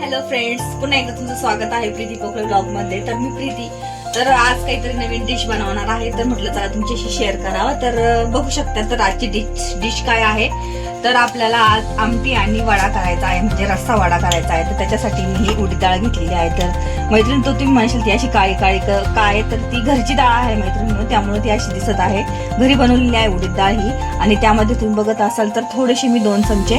Hello friends पुन्हा एकदा तुमचं स्वागत आहे प्रीती पोखरे ब्लॉगमध्ये तर मी प्रीती. तर आज काहीतरी नवीन डिश बनवणार आहे. तर म्हटलं चला तुमच्याशी शेअर करावं. तर बघू शकता तर आजची डिश डिश काय आहे. तर आपल्याला आज आमटी आणि वडा करायचा आहे. म्हणजे रस्सा वडा करायचा आहे. तर त्याच्यासाठी मी ही उडी डाळ घेतलेली आहे. तर मैत्रीण तो तुम्ही म्हणशील ती अशी काळी काळी क- काय तर ती घरची डाळ आहे मैत्रीण. त्यामुळे ती अशी दिसत आहे. घरी बनवलेली आहे उडीद डाळ ही. आणि त्यामध्ये तुम्ही बघत असाल तर थोडेसे मी दोन चमचे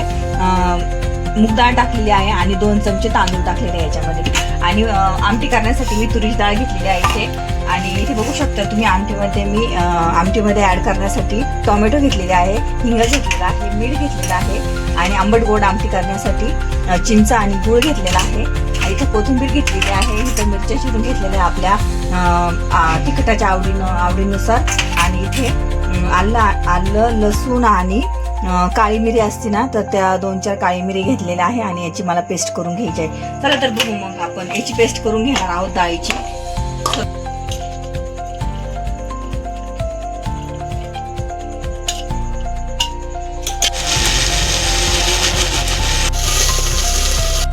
डाळ टाकलेली आहे आणि दोन चमचे तांदूळ टाकलेले आहे याच्यामध्ये. आणि आमटी करण्यासाठी मी तुरीची डाळ घेतलेली आहे इथे. आणि इथे बघू शकता तुम्ही आमटीमध्ये मी आमटीमध्ये ॲड करण्यासाठी टोमॅटो घेतलेले आहे हिंग घेतलेला आहे मीठ घेतलेलं आहे आणि आंबट गोड आमटी करण्यासाठी चिंचा चिंच आणि गूळ घेतलेला आहे. इथे कोथिंबीर घेतलेली आहे इथे मिरच्या चिरून घेतलेल्या आहे आपल्या तिखटाच्या आवडीनं आवडीनुसार. आणि इथे आलं आलं लसूण आणि काळी मिरी असते ना तर त्या दोन चार काळी मिरी घेतलेल्या आहे आणि याची मला पेस्ट करून घ्यायची आहे. चला तर बघू मग आपण याची पेस्ट करून घेणार आहोत डाळीची.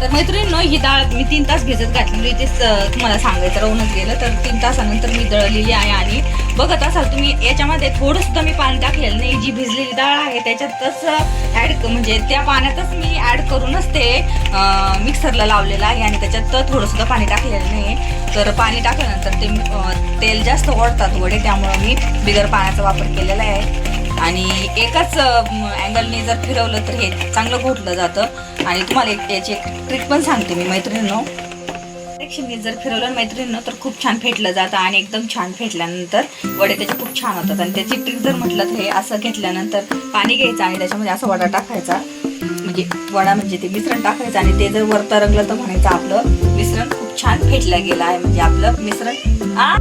तर मैत्रिणींनो ही डाळ मी तीन तास भिजत घातलेली तेच तुम्हाला सांगायचं राहूनच गेलं तर तीन तासानंतर मी दळलेली आहे आणि बघत असाल तुम्ही याच्यामध्ये थोडंसुद्धा मी पाणी टाकलेलं नाही. जी भिजलेली डाळ आहे त्याच्यातच ॲड म्हणजे त्या पाण्यातच मी ॲड करूनच ते मिक्सरला लावलेलं आहे आणि त्याच्यात थोडंसुद्धा पाणी टाकलेलं नाही. तर पाणी टाकल्यानंतर ते तेल जास्त ओढतात वडे त्यामुळं मी बिगर पाण्याचा वापर केलेला आहे. आणि एकाच अँगलने जर फिरवलं तर हे चांगलं घोटलं जातं. आणि तुम्हाला एक याची एक ट्रिक पण सांगते मी मैत्रिणींनो. मी जर फिरवलं मैत्रिणीनं तर खूप छान फेटलं जातं आणि एकदम छान फेटल्यानंतर वडे त्याचे खूप छान होतात. आणि त्याची ट्रिक जर म्हटलं तर हे असं घेतल्यानंतर पाणी घ्यायचं आणि त्याच्यामध्ये असं वडा टाकायचा. म्हणजे वडा म्हणजे ते मिश्रण टाकायचं आणि ते जर वर रंगलं तर म्हणायचं आपलं मिश्रण खूप छान फेटलं गेलं आहे. म्हणजे आपलं मिश्रण आ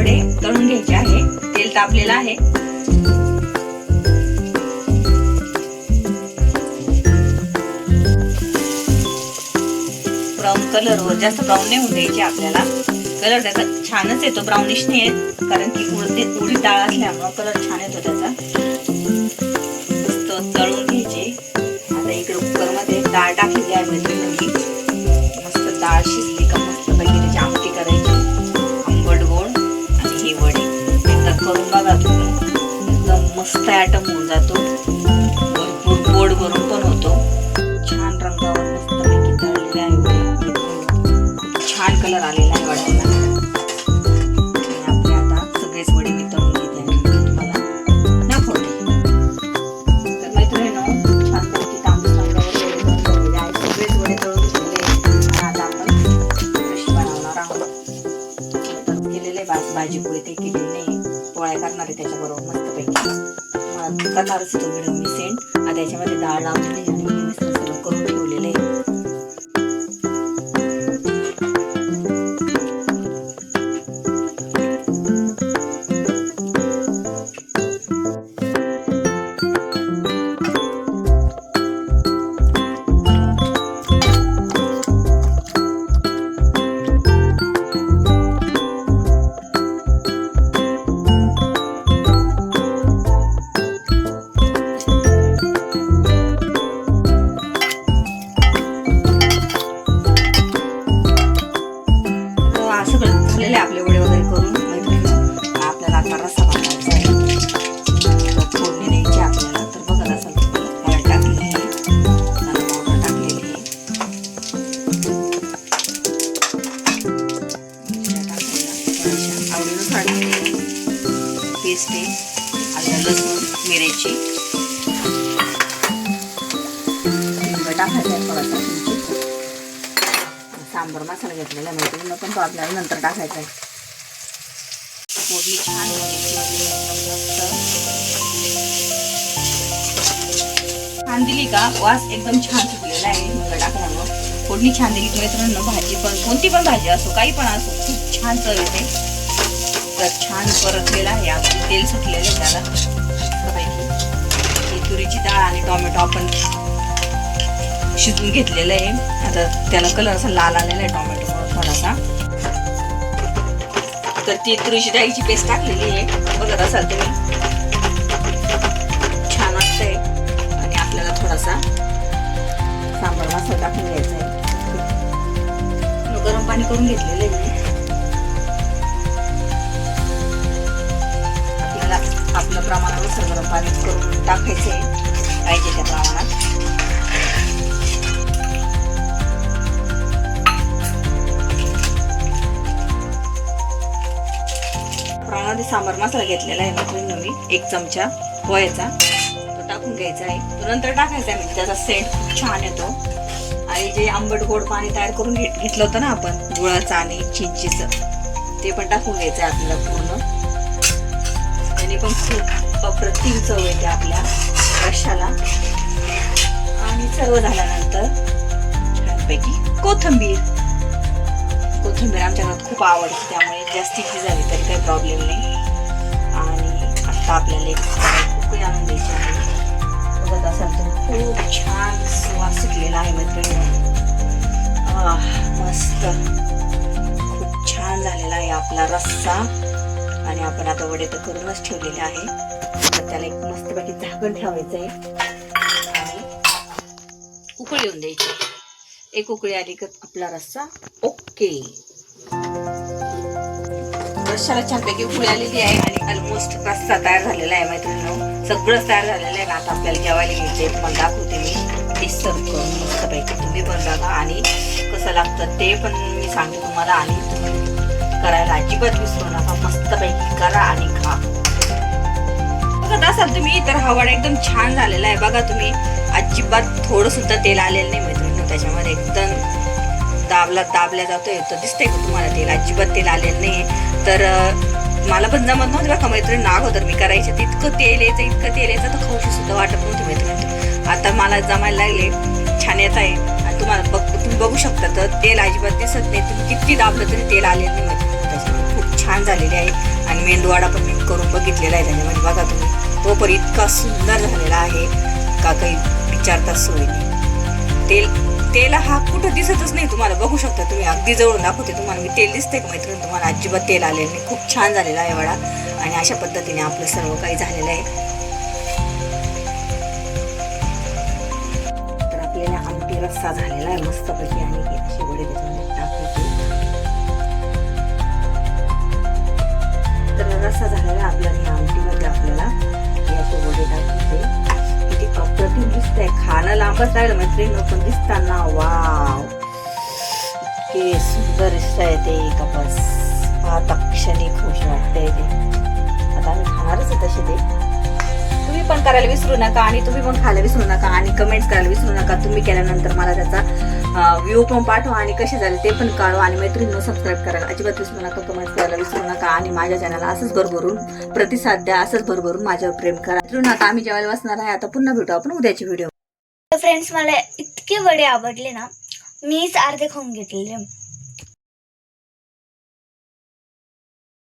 वडे तळून घ्यायचे आहे. तेल तापलेलं आहे. ब्राऊन कलरवर जास्त ब्राऊन नाही होऊन द्यायचे आपल्याला. कलर त्याचा छानच येतो. ब्राउनिश नाही येत कारण की उडते उडी डाळ असल्यामुळं कलर छान येतो त्याचा. एकदम मस्त ॲटम होऊन जातो. भरपूर गोड भरून पण होतो. छान रंगावर मस्त पैकी आहे खूप छान कलर आलेला आहे वड्याला आपले आता सगळेच वडे मी तळून घेते. तुम्हाला दाखवते. तर छानपैकी तांबूस रंगावर सगळेच वडे तळून आता आपण बनवणार आहोत. केलेले भाजी पोळी ते केलेली नाही. पोळ्या करणार आहे त्याच्याबरोबर मस्तपैकी. मला करणारच व्हिडिओ मी सेंड आता याच्यामध्ये डाळ लावलेली आहे आणि मिश्रण सर्व करून ठेवलेलं आहे. लसूण मिरची हिंग थोडासा सांबर मसाला घेतलेला मैत्रिणी म्हणजे पण तो आपल्याला नंतर टाकायचा आहे. फोडणी छान छान दिली का? वास एकदम छान सुटलेला आहे मुलं टाकल्यामुळं फोडणी छान दिली मित्रांनो भाजी पण कोणती पण भाजी असो काही पण असो खूप छान चव येते. तर छान परतलेला आहे आपलं तेल सुटलेलं आहे त्याला. टोमॅटो आपण शिजवून घेतलेलं आहे. आता त्याला कलर असा लाल आलेला आहे टोमॅटो थोडासा. तर ती तुळशी डाळीची पेस्ट टाकलेली आहे. बघत असाल तुम्ही. छान वाटतंय. आणि आपल्याला थोडासा सांबार मसाला टाकून घ्यायचा आहे. गरम पाणी करून घेतलेलं आहे. मी. आपल्या प्रमाणानुसार गरम पाणी करून टाकायचं आहे. पाहिजे त्या प्रमाणात प्रमाणामध्ये सांबार मसाला घेतलेला आहे मैत्रिणी नवीन एक चमचा पोह्याचा. तो टाकून घ्यायचा आहे. तो नंतर टाकायचा आहे म्हणजे त्याचा सेंट खूप छान येतो. आणि जे आंबट गोड पाणी तयार करून घेतलं होतं ना आपण गुळाचं आणि चिंचीचं ते पण टाकून घ्यायचं आहे आपल्याला पूर्ण. त्याने पण खूप अप्रतिम चव येते आपल्या. कशाला आणि सर्व झाल्यानंतर छानपैकी कोथंबीर. कोथिंबीर आमच्या घरात खूप आवडते त्यामुळे जास्तीची झाली तरी काही प्रॉब्लेम नाही. आणि आता आपल्याला एक खूप आणून द्यायची आहे. बघत असाल तर खूप छान सुवास सुटलेला आहे मैत्रिणी. मस्त. खूप छान झालेला आहे आपला रस्सा. आणि आपण आता वडे तर करूनच ठेवलेले आहे. तर त्याला एक मस्तपैकी झाकण ठेवायचं आहे. आणि उकळी येऊन द्यायची. एक उकळी आली का आपला रस्सा. ओके. रस्साला छानपैकी उकळी आलेली आहे आणि ऑलमोस्ट रस्सा तयार झालेला आहे मैत्रिणी सगळं तयार झालेलं आहे. ना आता आपल्याला जेवायला घ्यायचे पण दाखवते मी. ते सर्व करून मस्तपैकी तुम्ही पण बघा. आणि कसं लागतं ते पण मी सांगते तुम्हाला. आणि तुम्ही करायला अजिबात विसरू नका. मस्तपैकी करा आणि खा. बघत असाल तुम्ही तर हा वडा एकदम छान झालेला आहे. बघा तुम्ही अजिबात थोडं सुद्धा तेल आलेलं नाही मैत्रिणी त्याच्यामध्ये एकदम दाबला दाबल्या जातोय. तर दिसतंय का तुम्हाला तेल? अजिबात तेल आलेलं नाही तर मला पण जमत नव्हतं बघा. मैत्रिणी होतं. मी करायचं तर इतकं तेल यायचं इतकं तेल यायचं तर खाऊशी सुद्धा वाटत नव्हती मैत्रिणी आता मला जमायला लागले. छान येत आहे. आणि तुम्हाला बघ तुम्ही बघू शकता तर तेल अजिबात दिसत नाही. तुम्ही किती दाबलं तरी तेल आलेलं नाही छान झालेले आहे. आणि मेंदूवाडा पण मी करून बघितलेला आहे त्याच्यामध्ये. बघा तुम्ही तो पण इतका सुंदर झालेला आहे. का काही विचारता सोय नाही. तेल तेल हा कुठं दिसतच नाही तुम्हाला. बघू शकता तुम्ही अगदी जवळून दाखवते तुम्हाला. मी तेल दिसते का मैत्रीण? तुम्हाला अजिबात तेल आलेलं नाही. खूप छान झालेला आहे वडा. आणि अशा पद्धतीने आपलं सर्व काही झालेलं आहे. तर आपल्याला आमटी रस्सा झालेला आहे मस्तपैकी. आणि हे वडे खाणं लांबच राहिलं मैत्रीण पण दिसताना वाव. इतके सुंदर दिसतंय ते कपास तक्षणी आता क्षणी खुश वाटतंय ते. आता आम्ही खाणारच आहे तसे ते. तुम्ही पण करायला विसरू नका आणि तुम्ही पण खायला विसरू नका आणि कमेंट्स करायला विसरू नका. तुम्ही केल्यानंतर मला त्याचा व्ह्यू पण पाठवा आणि कसे झाले ते पण काढवा आणि मैत्रिणीनं सबस्क्राईब करायला अजिबात विसरू नका कमेंट्स करायला विसरू नका आणि माझ्या चॅनलला असंच भरभरून प्रतिसाद द्या असंच भरभरून माझ्यावर प्रेम करा. विसरू नका आम्ही जेवायला बसणार आहे. आता पुन्हा भेटू आपण उद्याची व्हिडिओ फ्रेंड्स मला इतके वडे आवडले ना मीच अर्धे खाऊन घेतलेले.